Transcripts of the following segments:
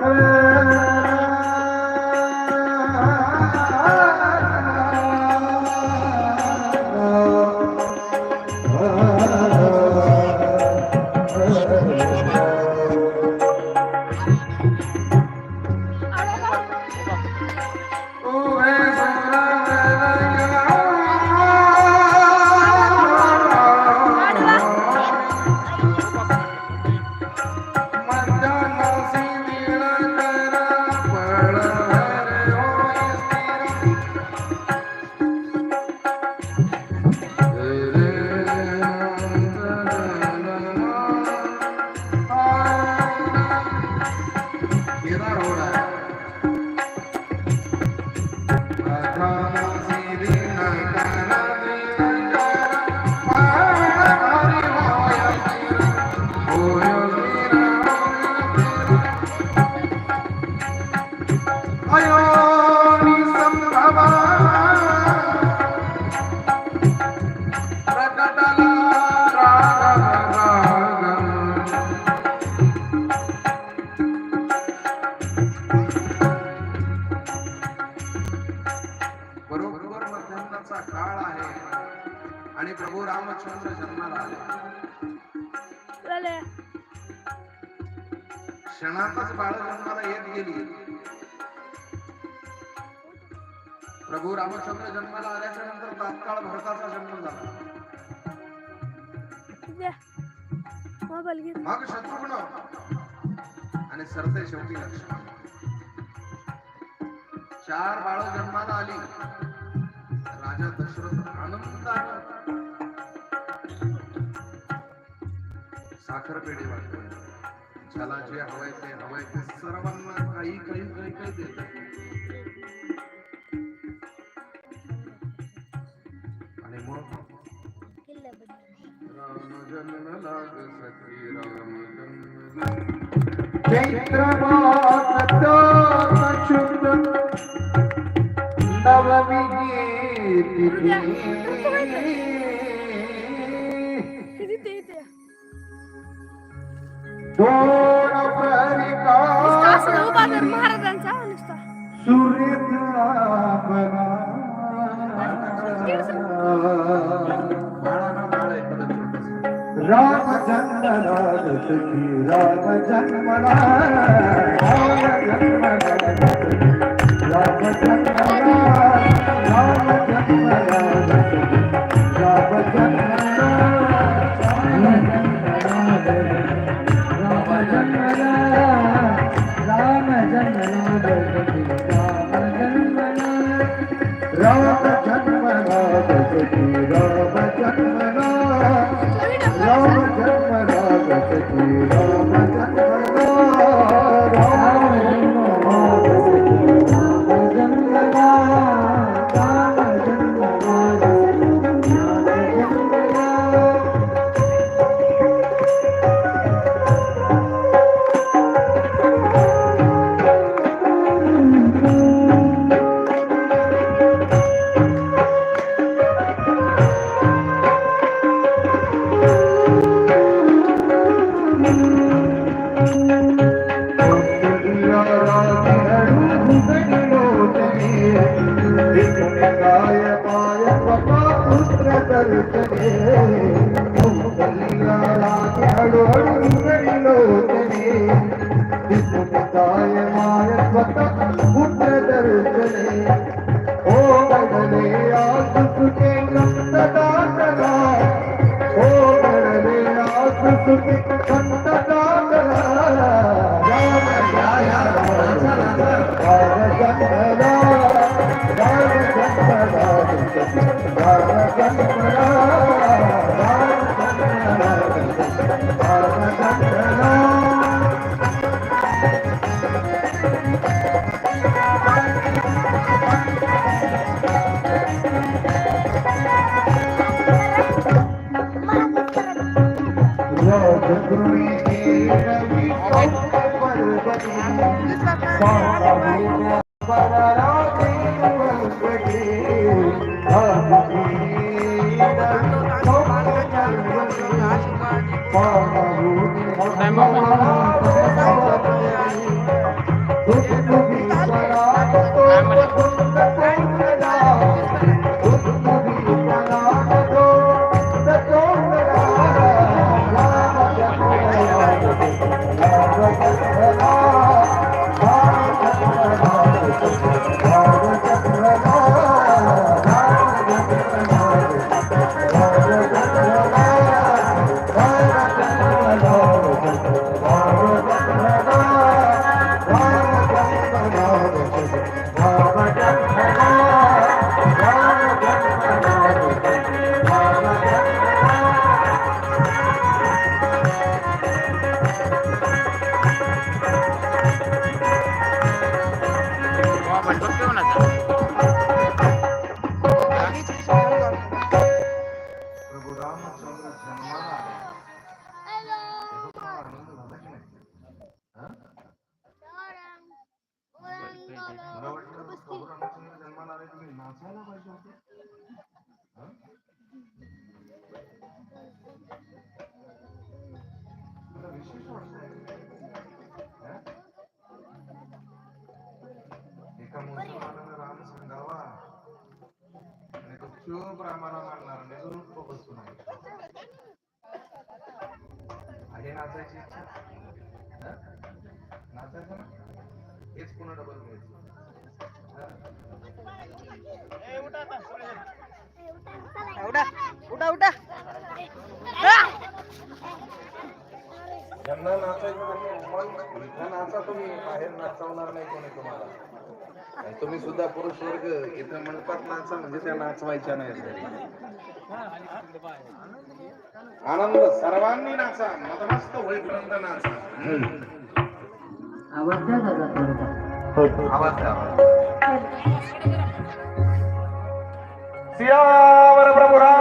啊。तात्काळ भरताचा जन्म झाला. मग शत्रुघ्न आणि सरते शेवटी लक्ष्मण चार बाळ जन्माला आली. राजा दशरथ आनंदानं साखर पेढे वाटते ज्याला जे हवंय ते हवंय ते सर्वांना काही काही काही काही देत राम जन्म लाग सखी राम महाराजांचा सूर्य राम जन्मला सखी Ram जन्मला Ram जन्मला Ram जन्मला Ram Gracias. Thank you. प्रभू रामचंद्र जन्माला आले. त्याचा फार आनंद झाला की नाही? हा? नाचायची इच्छा हा? नाचायचं ना? हेच पुन्हा डबल घ्यायचं. हा? उठा उठा उठा ज्यांना नाचायचं इथं नाचा तुम्ही बाहेर नाचवणार नाही कोणी तुम्हाला. तुम्ही सुद्धा पुरुष वर्ग इथं मंडपात नाचा म्हणजे त्या नाचवायच्या नाही आनंद सर्वांनी नाचा मदमस्त होईपर्यंत नाचा आवाज द्या दादा थोडासा आवाज द्या सियावर प्रभुरा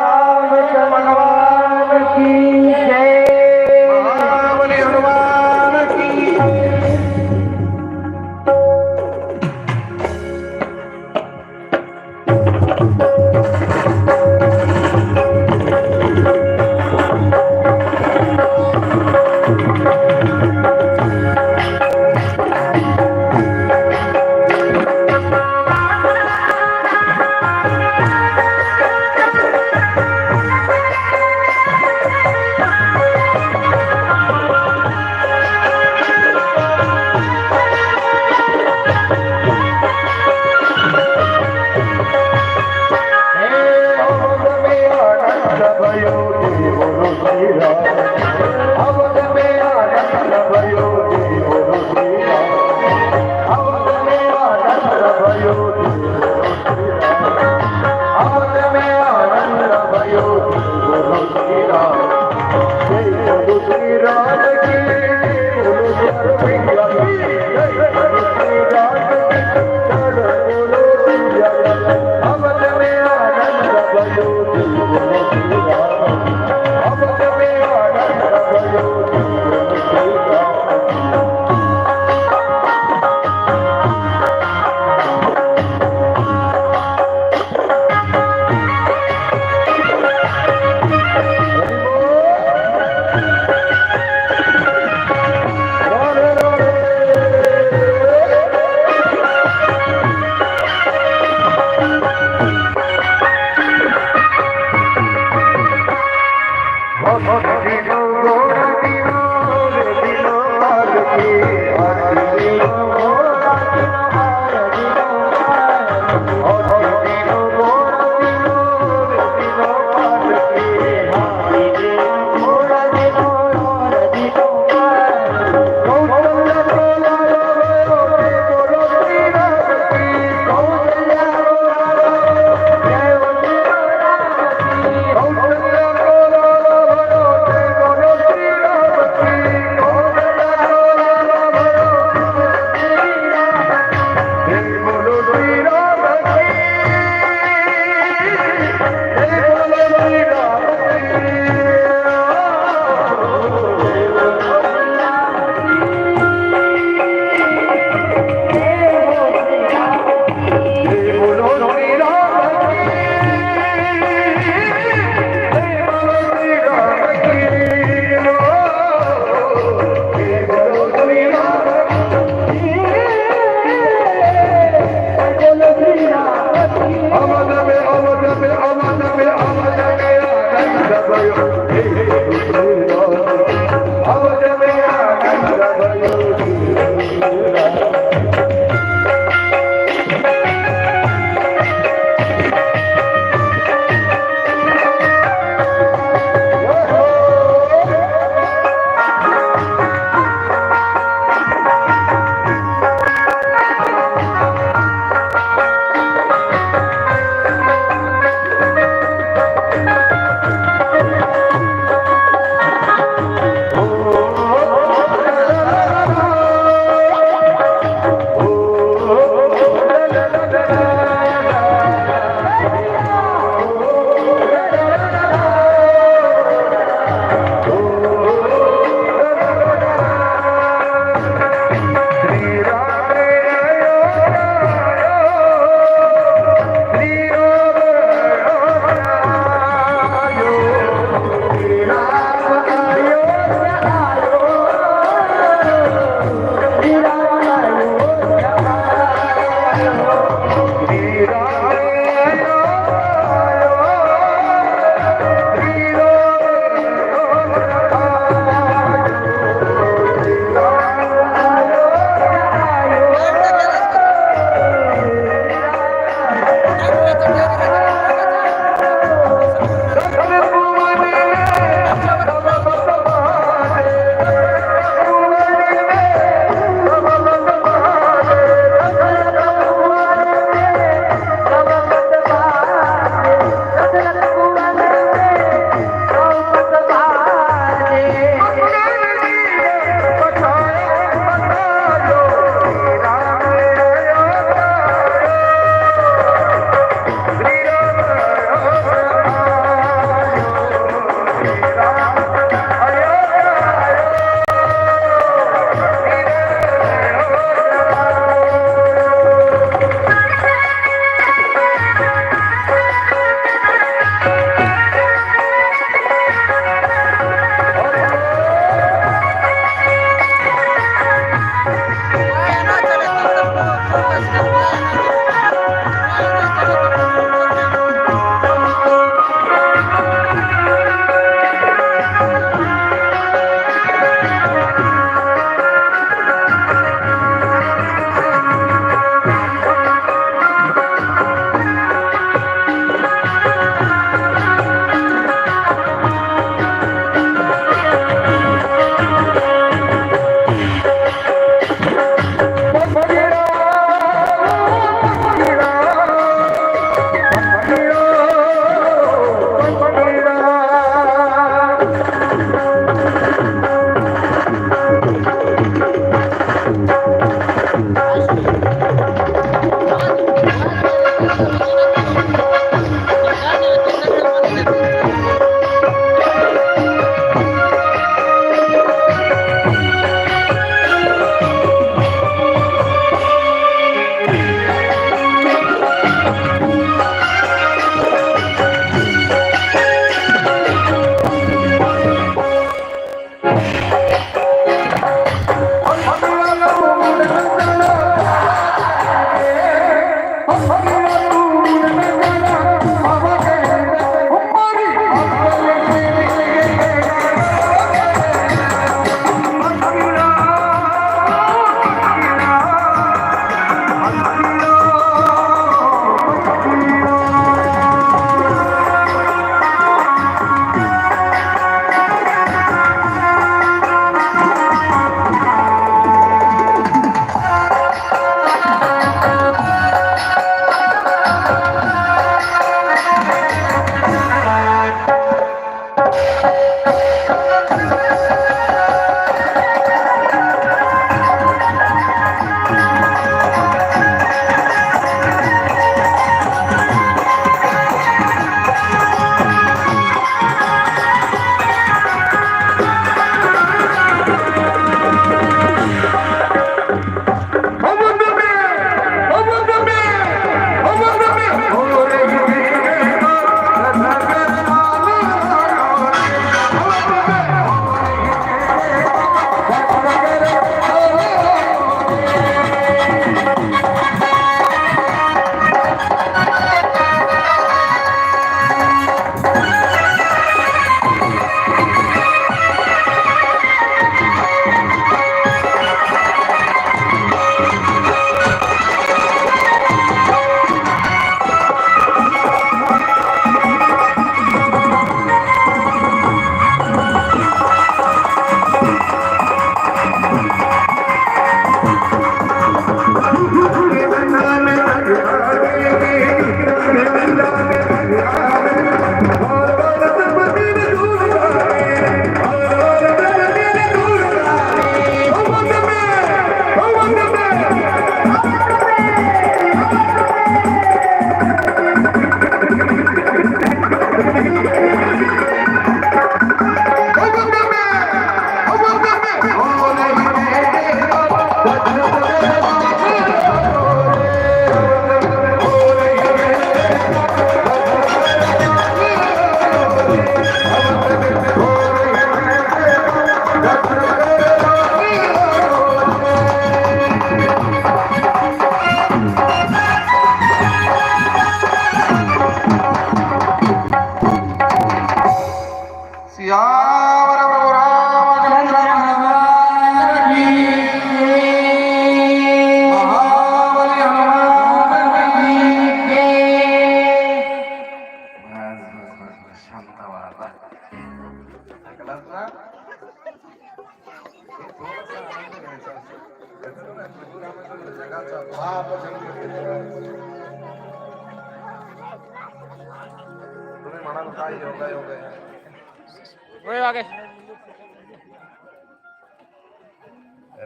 hey, hey.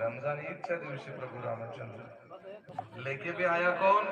रमज़ान ईद काय दिवसी प्रभु रामचंद्र। लेके भी आया कौन?